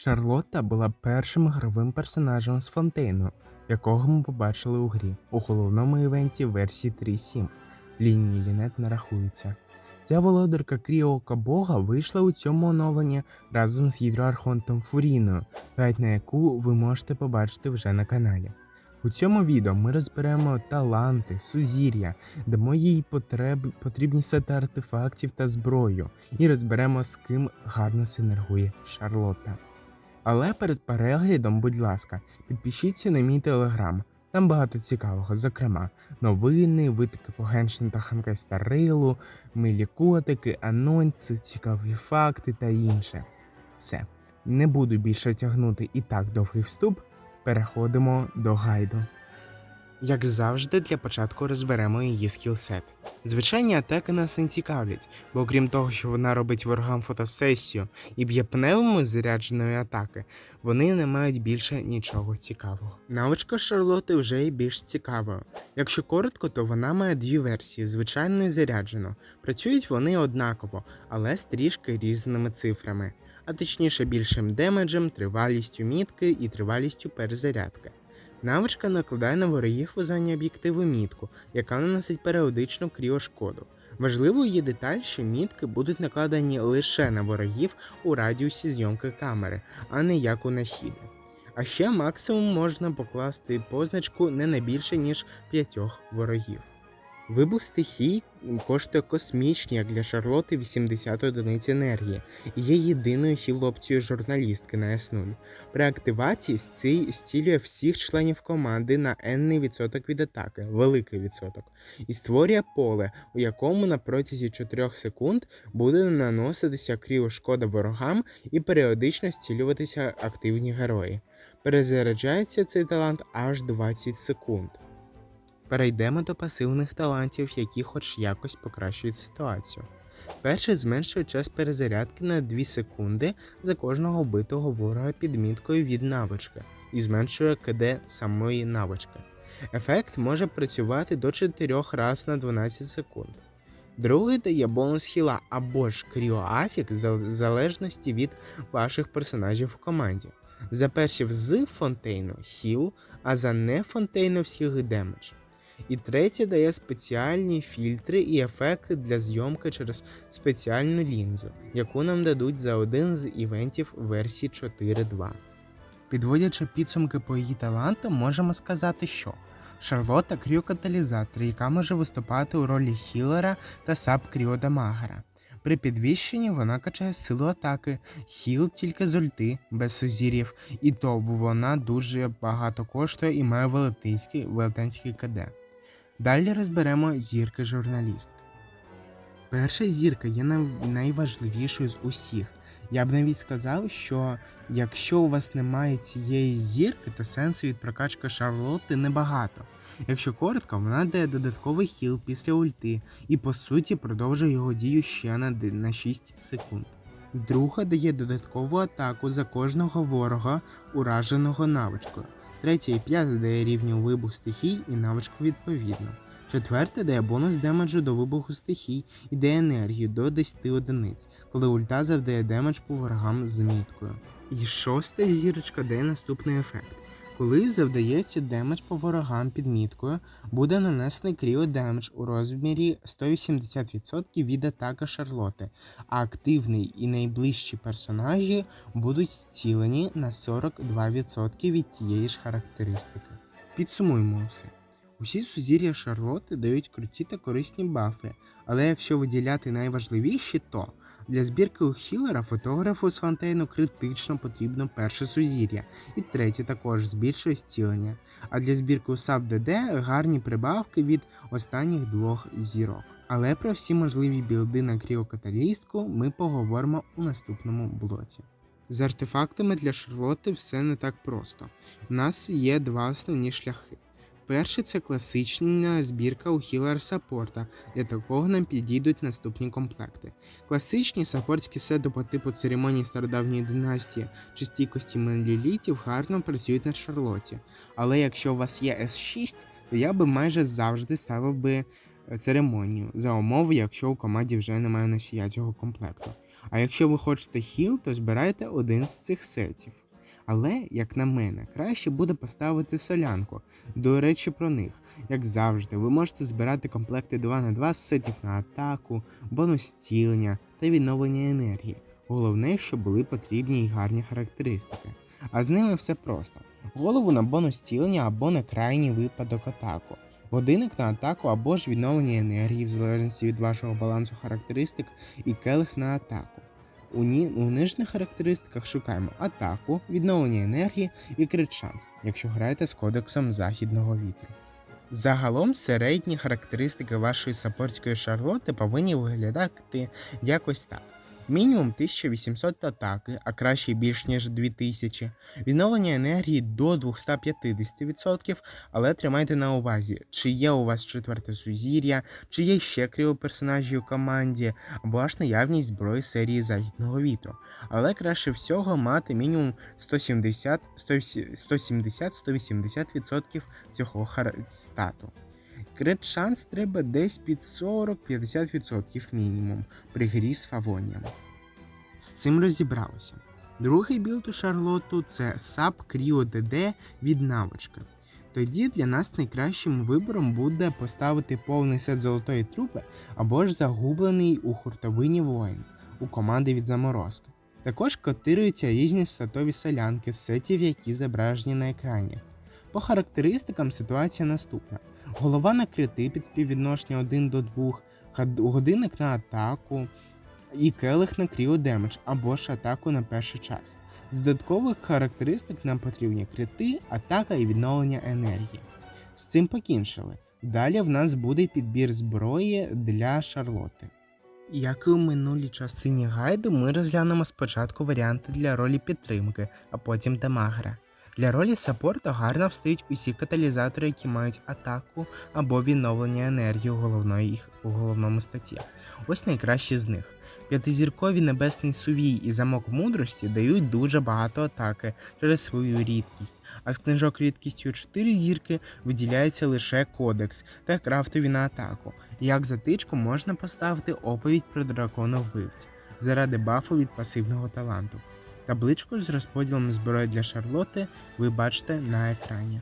Шарлотта була першим гровим персонажем з Фонтейну, якого ми побачили у грі у головному івенті версії 3.7. Лінії лінет не рахуються. Ця володарка Кріока Бога вийшла у цьому оновленні разом з гідроархонтом Фуріною, грать на яку ви можете побачити вже на каналі. У цьому відео ми розберемо таланти, сузір'я, дамо їй потреб... потрібні сети артефактів та зброю, і розберемо з ким гарно синергує Шарлотта. Але перед переглядом, будь ласка, підпишіться на мій телеграм. Там багато цікавого, зокрема, новини, витоки по Геншин та Ханкайстарилу, милі котики, анонси, цікаві факти та інше. Все, не буду більше тягнути і так довгий вступ. Переходимо до гайду. Як завжди, для початку розберемо її скілсет. Звичайні атаки нас не цікавлять, бо окрім того, що вона робить ворогам фотосесію і б'є пневмою зарядженої атаки, вони не мають більше нічого цікавого. Навичка Шарлоти вже є більш цікавою. Якщо коротко, то вона має дві версії: звичайну і заряджену. Працюють вони однаково, але з трішки різними цифрами, а точніше більшим демеджем, тривалістю мітки і тривалістю перезарядки. Навичка накладає на ворогів у зоні об'єктиву мітку, яка наносить періодичну кріошкоду. Важливою є деталь, що мітки будуть накладені лише на ворогів у радіусі зйомки камери, а не як у нахіди. А ще максимум можна покласти позначку не на більше, ніж п'ятьох ворогів. Вибух стихій коштує космічні, як для Шарлоти 80 одиниць енергії, і є єдиною хіл-опцією журналістки на S0. При активації стіль- стілює всіх членів команди на n відсоток від атаки, великий відсоток, і створює поле, у якому на протязі 4 секунд буде наноситися кріошкода ворогам і періодично стілюватися активні герої. Перезаряджається цей талант аж 20 секунд. Перейдемо до пасивних талантів, які хоч якось покращують ситуацію. Перший зменшує час перезарядки на 2 секунди за кожного вбитого ворога підміткою від навички і зменшує КД самої навички. Ефект може працювати до 4 разів на 12 секунд. Другий дає бонус хіла або ж кріоафік в залежності від ваших персонажів у команді. За першів з фонтейну хіл, а за не фонтейновських демедж. І третє дає спеціальні фільтри і ефекти для зйомки через спеціальну лінзу, яку нам дадуть за один з івентів версії 4.2. Підводячи підсумки по її талантам, можемо сказати, що Шарлотта кріокаталізатор, яка може виступати у ролі хілера та саб кріодамагера. При підвищенні вона качає силу атаки, хіл тільки з ульти, без сузір'їв, і то вона дуже багато коштує і має велетенський велетенський КД. Далі розберемо зірки журналістки. Перша зірка є найважливішою з усіх. Я б навіть сказав, що якщо у вас немає цієї зірки, то сенсу від прокачки Шарлотти небагато. Якщо коротко, вона дає додатковий хіл після ульти і по суті продовжує його дію ще на, на 6 секунд. Друга дає додаткову атаку за кожного ворога, ураженого навичкою. Третя і п'яте дає рівню вибух стихій і навичку відповідно. Четверте дає бонус демеджу до вибуху стихій і дає енергію до 10 одиниць, коли ульта завдає демедж по ворогам з міткою. І шосте зірочка дає наступний ефект. Коли завдається демедж по ворогам під міткою, буде нанесений кріо демедж у розмірі 180% від атаки Шарлоти, а активний і найближчі персонажі будуть зцілені на 42% від тієї ж характеристики. Підсумуємо все. Усі сузір'я Шарлоти дають круті та корисні бафи, але якщо виділяти найважливіші, то для збірки у хілера фотографу з фонтейну критично потрібно перше сузір'я, і третє також збільшує зцілення. А для збірки у САБ-ДД гарні прибавки від останніх двох зірок. Але про всі можливі білди на кріокаталістку ми поговоримо у наступному блоці. З артефактами для Шарлоти все не так просто. У нас є два основні шляхи. Перший це класична збірка у хілер саппорта. Для такого нам підійдуть наступні комплекти. Класичні саппортські сети по типу церемонії стародавньої династії чи стійкості менлілітів гарно працюють на Шарлоті. Але якщо у вас є S6, то я би майже завжди ставив би е, церемонію за умови, якщо у команді вже немає носія цього комплекту. А якщо ви хочете хіл, то збирайте один з цих сетів. Але, як на мене, краще буде поставити солянку. До речі, про них. Як завжди, ви можете збирати комплекти 2 на 2 з сетів на атаку, бонус зцілення та відновлення енергії. Головне, щоб були потрібні й гарні характеристики. А з ними все просто: голову на бонус зцілення або на крайній випадок атаку. Годинник на атаку або ж відновлення енергії в залежності від вашого балансу характеристик і келих на атаку. У, ні, у нижніх характеристиках шукаємо атаку, відновлення енергії і крит шанс, якщо граєте з кодексом західного вітру. Загалом середні характеристики вашої саппортської шарлоти повинні виглядати якось так. Мінімум 1800 атаки, а краще більш ніж 2000, відновлення енергії до 250%, але тримайте на увазі, чи є у вас четверте сузір'я, чи є ще кріоперсонажі у команді, або аж наявність зброї серії Західного вітру. Але краще всього мати мінімум 170 170-180% цього стату. Крит шанс треба десь під 40-50% мінімум при грі з фавонієм. З цим розібралися. Другий білд у Шарлоту це SAP Cryo DD від навички. Тоді для нас найкращим вибором буде поставити повний сет золотої трупи або ж загублений у хуртовині воїн у команди від заморозки. Також котируються різні статові солянки з сетів, які зображені на екрані. По характеристикам ситуація наступна: голова на крити під співвідношення 1 до 2, годинник на атаку і келих на кріодемедж або ж атаку на перший час. З додаткових характеристик нам потрібні крити, атака і відновлення енергії. З цим покінчили. Далі в нас буде підбір зброї для Шарлоти. Як і у минулій частині гайду, ми розглянемо спочатку варіанти для ролі підтримки, а потім дамагера. Для ролі саппорта гарно встають усі каталізатори, які мають атаку або відновлення енергії у, головної, у головному статті. Ось найкращі з них. П'ятизіркові небесний сувій і замок мудрості дають дуже багато атаки через свою рідкість, а з книжок рідкістю 4 зірки виділяється лише кодекс та крафтові на атаку. Як затичку можна поставити оповідь про дракона вбивця заради бафу від пасивного таланту. Табличку з розподілом зброї для Шарлоти ви бачите на екрані.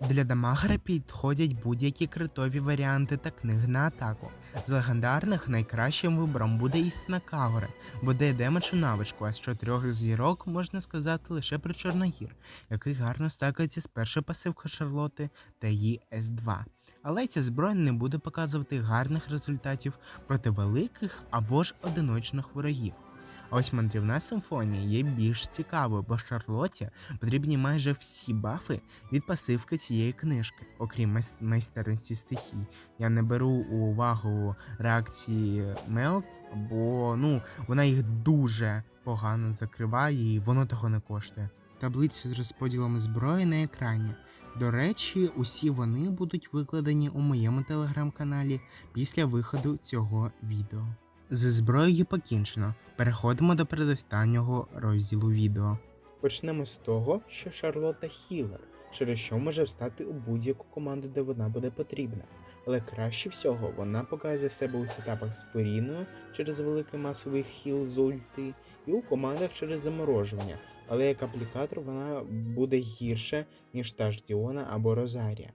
Для дамагера підходять будь-які критові варіанти та книги на атаку. З легендарних найкращим вибором буде істина Кагори, бо дає демедж у навичку, а з чотирьох зірок можна сказати лише про Чорногір, який гарно стакається з першої пасивки Шарлоти та її С2. Але ця зброя не буде показувати гарних результатів проти великих або ж одиночних ворогів. А ось мандрівна симфонія є більш цікавою, бо Шарлоті потрібні майже всі бафи від пасивки цієї книжки, окрім майстерності стихій. Я не беру у увагу реакції Мелт, бо ну, вона їх дуже погано закриває і воно того не коштує. Таблиця з розподілом зброї на екрані. До речі, усі вони будуть викладені у моєму телеграм-каналі після виходу цього відео. Зі зброєю покінчено. Переходимо до передостаннього розділу відео. Почнемо з того, що Шарлота хілер, через що може встати у будь-яку команду, де вона буде потрібна. Але краще всього вона показує себе у сетапах з Фуріною через великий масовий хіл з ульти і у командах через заморожування. Але як аплікатор вона буде гірше, ніж та ж Діона або Розарія.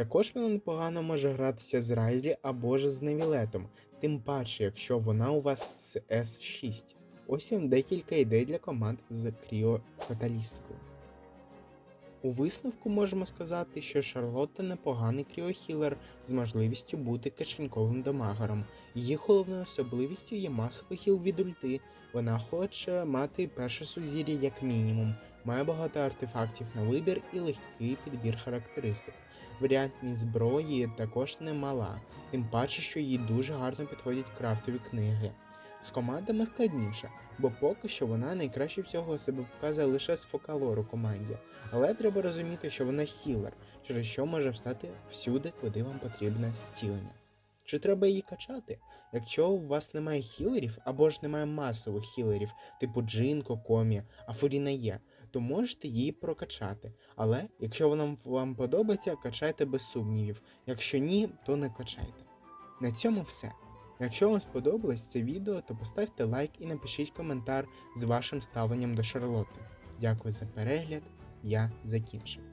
Також вона непогано може гратися з Райзлі або ж з Невілетом, тим паче, якщо вона у вас з С6. Ось вам декілька ідей для команд з кріокаталісткою. У висновку можемо сказати, що Шарлотта непоганий кріохілер з можливістю бути кишеньковим дамагером. Її головною особливістю є масовий хіл від ульти. Вона хоче мати перше сузір'я як мінімум, має багато артефактів на вибір і легкий підбір характеристик. Варіантність зброї також немала, тим паче, що їй дуже гарно підходять крафтові книги. З командами складніше, бо поки що вона найкраще всього себе показує лише з фокалору команді, але треба розуміти, що вона хілер, через що може встати всюди, куди вам потрібне зцілення. Чи треба її качати? Якщо у вас немає хілерів або ж немає масових хілерів, типу Джинко, Комі, а Фуріна є, то можете її прокачати. Але якщо вона вам подобається, качайте без сумнівів. Якщо ні, то не качайте. На цьому все. Якщо вам сподобалось це відео, то поставте лайк і напишіть коментар з вашим ставленням до Шарлоти. Дякую за перегляд, я закінчив.